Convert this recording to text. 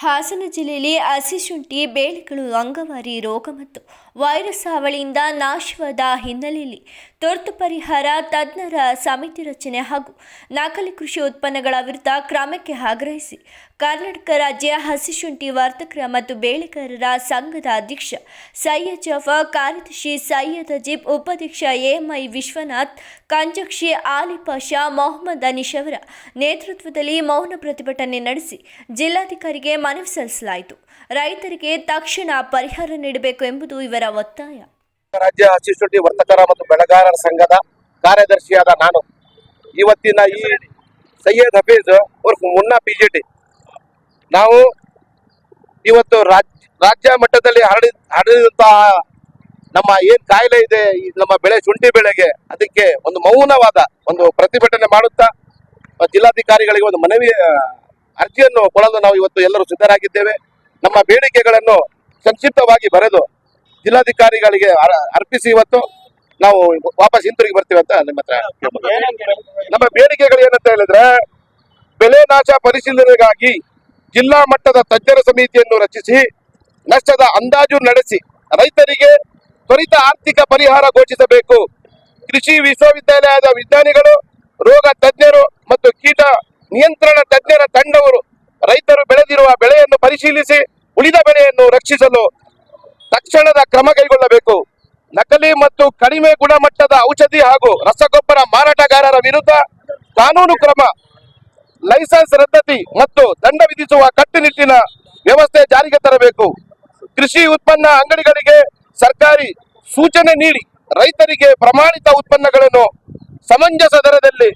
ಹಾಸನ ಜಿಲ್ಲೆಯಲ್ಲಿ ಹಸಿಶುಂಠಿ ಬೇಳೆಗಳು, ಅಂಗವಾರಿ, ರೋಗ ಮತ್ತು ವೈರಸ್ ಹಾವಳಿಯಿಂದ ನಾಶವಾದ ಹಿನ್ನೆಲೆಯಲ್ಲಿ ತುರ್ತು ಪರಿಹಾರ ತಜ್ಞರ ಸಮಿತಿ ರಚನೆ ಹಾಗೂ ನಕಲಿ ಕೃಷಿ ಉತ್ಪನ್ನಗಳ ವಿರುದ್ಧ ಕ್ರಮಕ್ಕೆ ಆಗ್ರಹಿಸಿ ಕರ್ನಾಟಕ ರಾಜ್ಯ ಹಸಿಶುಂಠಿ ವರ್ತಕರ ಮತ್ತು ಬೇಳೆಗಾರರ ಸಂಘದ ಅಧ್ಯಕ್ಷ ಸೈಯದ್ ಜಫರ್ ಕಾರ್ಯದರ್ಶಿ ಸೈಯದ್ ಅಜೀಬ್, ಉಪಾಧ್ಯಕ್ಷ ಎಂಐ ವಿಶ್ವನಾಥ್, ಕಂಜಕ್ಷಿ ಆಲಿಪಾಷಾ ಮೊಹಮ್ಮದ್ ಅನೀಶ್ ಅವರ ನೇತೃತ್ವದಲ್ಲಿ ಮೌನ ಪ್ರತಿಭಟನೆ ನಡೆಸಿ ಜಿಲ್ಲಾಧಿಕಾರಿಗೆ ಮನವಿ ಸಲ್ಲಿಸಲಾಯಿತು. ರೈತರಿಗೆ ತಕ್ಷಣ ಪರಿಹಾರ ನೀಡಬೇಕು ಎಂಬುದು ಇವರ ಒತ್ತಾಯ. ರಾಜ್ಯ ಅಸಿಸ್ಟೆಂಟ್ ವರ್ತಕರ ಮತ್ತು ಬೆಳೆಗಾರರ ಸಂಘದ ಕಾರ್ಯದರ್ಶಿಯಾದ ನಾನು. ಇವತ್ತಿನ ಈ ಸೈಯದ್ ಹಫೀಜ್ ಉರ್ಫ್ ಮುನ್ನಾ ಡಿ ನಾವು ಇವತ್ತು ರಾಜ್, ರಾಜ್ಯ ಮಟ್ಟದಲ್ಲಿ ಹರಡಿ ಹರಡಿದಂತಹ ನಮ್ಮ ಏನ್ ಕಾಯಿಲೆ ಇದೆ ನಮ್ಮ ಬೆಳೆ ಶುಂಠಿ ಬೆಳೆಗೆ ಅದಕ್ಕೆ ಒಂದು ಮೌನವಾದ ಒಂದು ಪ್ರತಿಭಟನೆ ಮಾಡುತ್ತಾ, ಜಿಲ್ಲಾಧಿಕಾರಿಗಳಿಗೆ ಒಂದು ಮನವಿ ಅರ್ಜಿಯನ್ನು ಕೊಡಲು ನಾವು ಇವತ್ತು ಎಲ್ಲರೂ ಸಿದ್ಧರಾಗಿದ್ದೇವೆ. ನಮ್ಮ ಬೇಡಿಕೆಗಳನ್ನು ಸಂಕ್ಷಿಪ್ತವಾಗಿ ಬರೆದು ಜಿಲ್ಲಾಧಿಕಾರಿಗಳಿಗೆ ಅರ್- ಅರ್ಪಿಸಿ ಇವತ್ತು ನಾವು ವಾಪಸ್ ಹಿಂತಿರುಗಿ ಬರ್ತೀವಿ ಅಂತ ನಿಮ್ಮ ಹತ್ರ ನಮ್ಮ ಬೇಡಿಕೆಗಳು ಏನಂತ ಹೇಳಿದ್ರೆ ಬೆಳೆ ನಾಶ ಪರಿಶೀಲನೆಗಾಗಿ ಜಿಲ್ಲಾ ಮಟ್ಟದ ತಜ್ಞರ ಸಮಿತಿಯನ್ನು ರಚಿಸಿ, ನಷ್ಟದ ಅಂದಾಜು ನಡೆಸಿ, ರೈತರಿಗೆ ತ್ವರಿತ ಆರ್ಥಿಕ ಪರಿಹಾರ ಘೋಷಿಸಬೇಕು. ಕೃಷಿ ವಿಶ್ವವಿದ್ಯಾಲಯದ ವಿಜ್ಞಾನಿಗಳು ರೋಗ ನಿಯಂತ್ರಣ ತಜ್ಞರ ತಂಡವರು ರೈತರು ಬೆಳೆದಿರುವ ಬೆಳೆಯನ್ನು ಪರಿಶೀಲಿಸಿ ಉಳಿದ ಬೆಳೆಯನ್ನು ರಕ್ಷಿಸಲು ತಕ್ಷಣದ ಕ್ರಮ ಕೈಗೊಳ್ಳಬೇಕು. ನಕಲಿ ಮತ್ತು ಕಡಿಮೆ ಗುಣಮಟ್ಟದ ಔಷಧಿ ಹಾಗೂ ರಸಗೊಬ್ಬರ ಮಾರಾಟಗಾರರ ವಿರುದ್ಧ ಕಾನೂನು ಕ್ರಮ, ಲೈಸೆನ್ಸ್ ರದ್ದತಿ ಮತ್ತು ದಂಡ ವಿಧಿಸುವ ಕಟ್ಟುನಿಟ್ಟಿನ ವ್ಯವಸ್ಥೆ ಜಾರಿಗೆ ತರಬೇಕು. ಕೃಷಿ ಉತ್ಪನ್ನ ಅಂಗಡಿಗಳಿಗೆ ಸರ್ಕಾರಿ ಸೂಚನೆ ನೀಡಿ ರೈತರಿಗೆ ಪ್ರಮಾಣಿತ ಉತ್ಪನ್ನಗಳನ್ನು ಸಮಂಜಸ ದರದಲ್ಲಿ